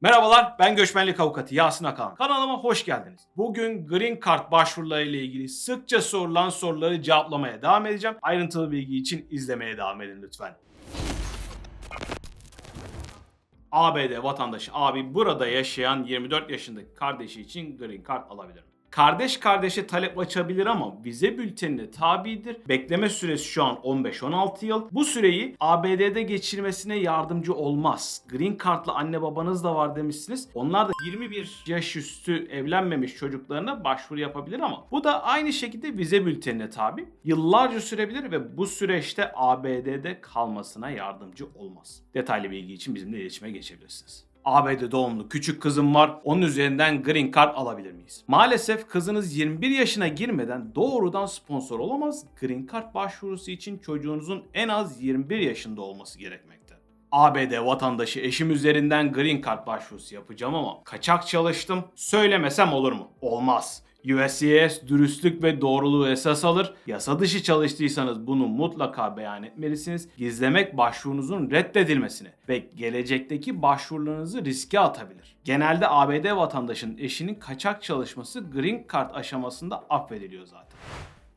Merhabalar, ben göçmenlik avukatı Yasin Akan. Kanalıma hoş geldiniz. Bugün Green Card başvuruları ile ilgili sıkça sorulan soruları cevaplamaya devam edeceğim. Ayrıntılı bilgi için izlemeye devam edin lütfen. ABD vatandaşı abi burada yaşayan 24 yaşındaki kardeşi için Green Card alabilir mi? Kardeş kardeşe talep açabilir ama vize bültenine tabidir. Bekleme süresi şu an 15-16 yıl. Bu süreyi ABD'de geçirmesine yardımcı olmaz. Green Card'lı anne babanız da var demişsiniz. Onlar da 21 yaş üstü evlenmemiş çocuklarına başvuru yapabilir ama bu da aynı şekilde vize bültenine tabi. Yıllarca sürebilir ve bu süreçte ABD'de kalmasına yardımcı olmaz. Detaylı bilgi için bizimle iletişime geçebilirsiniz. ABD doğumlu küçük kızım var. Onun üzerinden Green Card alabilir miyiz? Maalesef kızınız 21 yaşına girmeden doğrudan sponsor olamaz. Green Card başvurusu için çocuğunuzun en az 21 yaşında olması gerekmekte. ABD vatandaşı eşim üzerinden Green Card başvurusu yapacağım ama kaçak çalıştım. Söylemesem olur mu? Olmaz. USCIS dürüstlük ve doğruluğu esas alır. Yasa dışı çalıştıysanız bunu mutlaka beyan etmelisiniz. Gizlemek başvurunuzun reddedilmesini ve gelecekteki başvurularınızı riske atabilir. Genelde ABD vatandaşının eşinin kaçak çalışması Green Card aşamasında affediliyor zaten.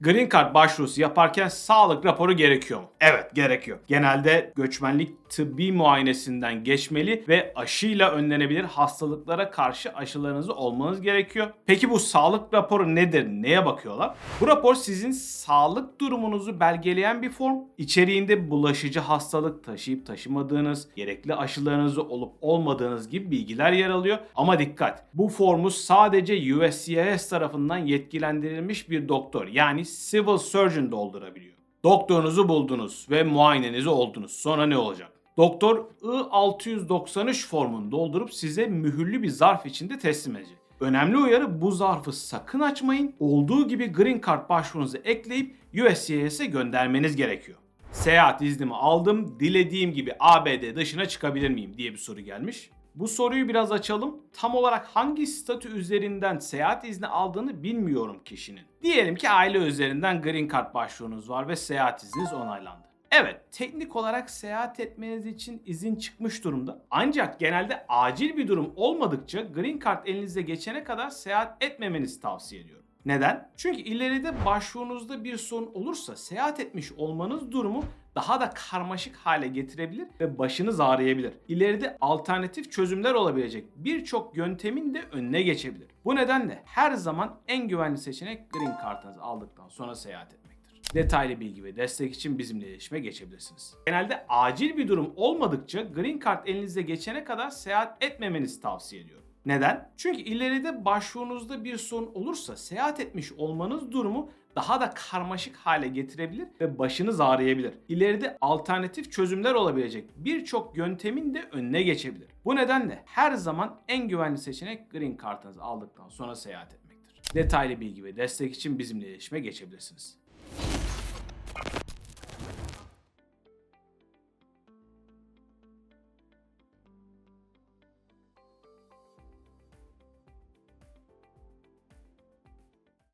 Green Card başvurusu yaparken sağlık raporu gerekiyor mu? Evet gerekiyor. Genelde göçmenlik tıbbi muayenesinden geçmeli ve aşıyla önlenebilir hastalıklara karşı aşılarınızı olmanız gerekiyor. Peki bu sağlık raporu nedir? Neye bakıyorlar? Bu rapor sizin sağlık durumunuzu belgeleyen bir form. İçeriğinde bulaşıcı hastalık taşıyıp taşımadığınız, gerekli aşılarınızı olup olmadığınız gibi bilgiler yer alıyor. Ama dikkat! Bu formu sadece USCIS tarafından yetkilendirilmiş bir doktor yani civil surgeon doldurabiliyor. Doktorunuzu buldunuz ve muayenenizi oldunuz. Sonra ne olacak? Doktor I-693 formunu doldurup size mühürlü bir zarf içinde teslim edecek. Önemli uyarı bu zarfı sakın açmayın. Olduğu gibi Green Card başvurunuzu ekleyip USCIS'e göndermeniz gerekiyor. Seyahat iznimi aldım, dilediğim gibi ABD dışına çıkabilir miyim diye bir soru gelmiş. Bu soruyu biraz açalım. Tam olarak hangi statü üzerinden seyahat izni aldığını bilmiyorum kişinin. Diyelim ki aile üzerinden Green Card başvurunuz var ve seyahat izniniz onaylandı. Evet, teknik olarak seyahat etmeniz için izin çıkmış durumda. Ancak genelde acil bir durum olmadıkça Green Card elinize geçene kadar seyahat etmemenizi tavsiye ediyorum. Neden? Çünkü ileride başvurunuzda bir sorun olursa seyahat etmiş olmanız durumu daha da karmaşık hale getirebilir ve başınız ağrıyabilir. İleride alternatif çözümler olabilecek birçok yöntemin de önüne geçebilir. Bu nedenle her zaman en güvenli seçenek Green Card'ınızı aldıktan sonra seyahat etmektir. Detaylı bilgi ve destek için bizimle iletişime geçebilirsiniz. Genelde acil bir durum olmadıkça Green Card elinize geçene kadar seyahat etmemenizi tavsiye ediyorum. Neden? Çünkü ileride başvurunuzda bir sorun olursa seyahat etmiş olmanız durumu daha da karmaşık hale getirebilir ve başınız ağrıyabilir. İleride alternatif çözümler olabilecek birçok yöntemin de önüne geçebilir. Bu nedenle her zaman en güvenli seçenek Green Card'ınızı aldıktan sonra seyahat etmektir. Detaylı bilgi ve destek için bizimle iletişime geçebilirsiniz.